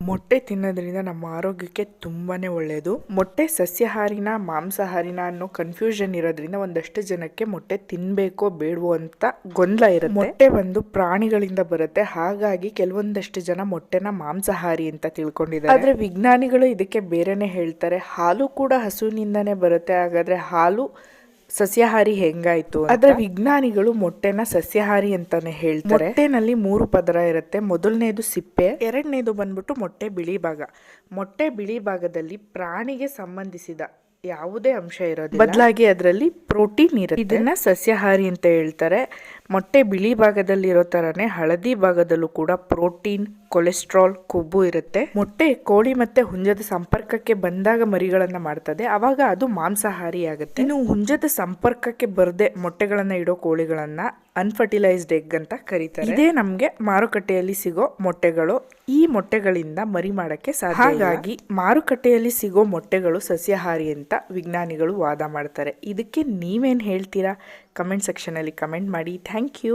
ಮೊಟ್ಟೆ ತಿನ್ನೋದ್ರಿಂದ ನಮ್ಮ ಆರೋಗ್ಯಕ್ಕೆ ತುಂಬಾ ಒಳ್ಳೆಯದು ಮೊಟ್ಟೆ ಸಸ್ಯಾಹಾರಿನ, ಮಾಂಸಾಹಾರಿನ ಅನ್ನೋ ಕನ್ಫ್ಯೂಷನ್ ಇರೋದ್ರಿಂದ ಒಂದಷ್ಟು ಜನಕ್ಕೆ ಮೊಟ್ಟೆ ತಿನ್ನಬೇಕೋ ಬೇಡವೋ ಅಂತ ಗೊಂದಲ ಇರುತ್ತೆ. ಮೊಟ್ಟೆ ಒಂದು ಪ್ರಾಣಿಗಳಿಂದ ಬರುತ್ತೆ. ಹಾಗಾಗಿ ಕೆಲವೊಂದಷ್ಟು ಜನ ಮೊಟ್ಟೆನ ಮಾಂಸಾಹಾರಿ ಅಂತ ತಿಳ್ಕೊಂಡಿದ್ದಾರೆ. ಆದ್ರೆ ವಿಜ್ಞಾನಿಗಳು ಇದಕ್ಕೆ ಬೇರೆನೆ ಹೇಳ್ತಾರೆ. ಹಾಲು ಕೂಡ ಹಸುವಿನಿಂದನೇ ಬರುತ್ತೆ. ಹಾಗಾದ್ರೆ ಹಾಲು ಸಸ್ಯಾಹಾರಿ ಹೆಂಗಾಯ್ತು ಆದ್ರೆ ವಿಜ್ಞಾನಿಗಳು ಮೊಟ್ಟೆನ ಸಸ್ಯಾಹಾರಿ ಅಂತಾನೆ ಹೇಳ್ತಾರೆ. ಮೊಟ್ಟೆನಲ್ಲಿ ಮೂರು ಪದರ ಇರುತ್ತೆ. ಮೊದಲನೇದು ಸಿಪ್ಪೆ ಎರಡನೇದು ಬಂದ್ಬಿಟ್ಟು ಮೊಟ್ಟೆ ಬಿಳಿ ಭಾಗ. ಮೊಟ್ಟೆ ಬಿಳಿ ಭಾಗದಲ್ಲಿ ಪ್ರಾಣಿಗೆ ಸಂಬಂಧಿಸಿದ ಯಾವುದೇ ಅಂಶ ಇರೋದು ಬದಲಾಗಿ ಅದರಲ್ಲಿ ಪ್ರೋಟೀನ್ ಇರುತ್ತೆ. ಇದನ್ನ ಸಸ್ಯಾಹಾರಿ ಅಂತ ಹೇಳ್ತಾರೆ. ಮೊಟ್ಟೆ ಬಿಳಿ ಭಾಗದಲ್ಲಿರೋ ತರನೇ ಹಳದಿ ಭಾಗದಲ್ಲೂ ಕೂಡ ಪ್ರೋಟೀನ್, ಕೊಲೆಸ್ಟ್ರಾಲ್, ಕೊಬ್ಬು ಇರುತ್ತೆ. ಮೊಟ್ಟೆ ಕೋಳಿ ಮತ್ತೆ ಹುಂಜದ ಸಂಪರ್ಕಕ್ಕೆ ಬಂದಾಗ ಮರಿಗಳನ್ನ ಮಾಡ್ತದೆ. ಅವಾಗ ಅದು ಮಾಂಸಾಹಾರಿ ಆಗುತ್ತೆ ಇನ್ನು ಹುಂಜದ ಸಂಪರ್ಕಕ್ಕೆ ಬರದೆ ಮೊಟ್ಟೆಗಳನ್ನ ಇಡೋ ಕೋಳಿಗಳನ್ನ ಅನ್ಫರ್ಟಿಲೈಸ್ಡ್ ಎಗ್ ಅಂತ ಕರೀತಾರೆ. ಇದೇ ನಮಗೆ ಮಾರುಕಟ್ಟೆಯಲ್ಲಿ ಸಿಗೋ ಮೊಟ್ಟೆಗಳು. ಈ ಮೊಟ್ಟೆಗಳಿಂದ ಮರಿ ಮಾಡಕ್ಕೆ ಸಾಧ್ಯ ಹಾಗಾಗಿ ಮಾರುಕಟ್ಟೆಯಲ್ಲಿ ಸಿಗೋ ಮೊಟ್ಟೆಗಳು ಸಸ್ಯಾಹಾರಿ ಅಂತ ವಿಜ್ಞಾನಿಗಳು ವಾದ ಮಾಡ್ತಾರೆ. ಇದಕ್ಕೆ ನೀವೇನು ಹೇಳ್ತೀರಾ? ಕಮೆಂಟ್ ಸೆಕ್ಷನ್ ಅಲ್ಲಿ ಕಮೆಂಟ್ ಮಾಡಿ. Thank you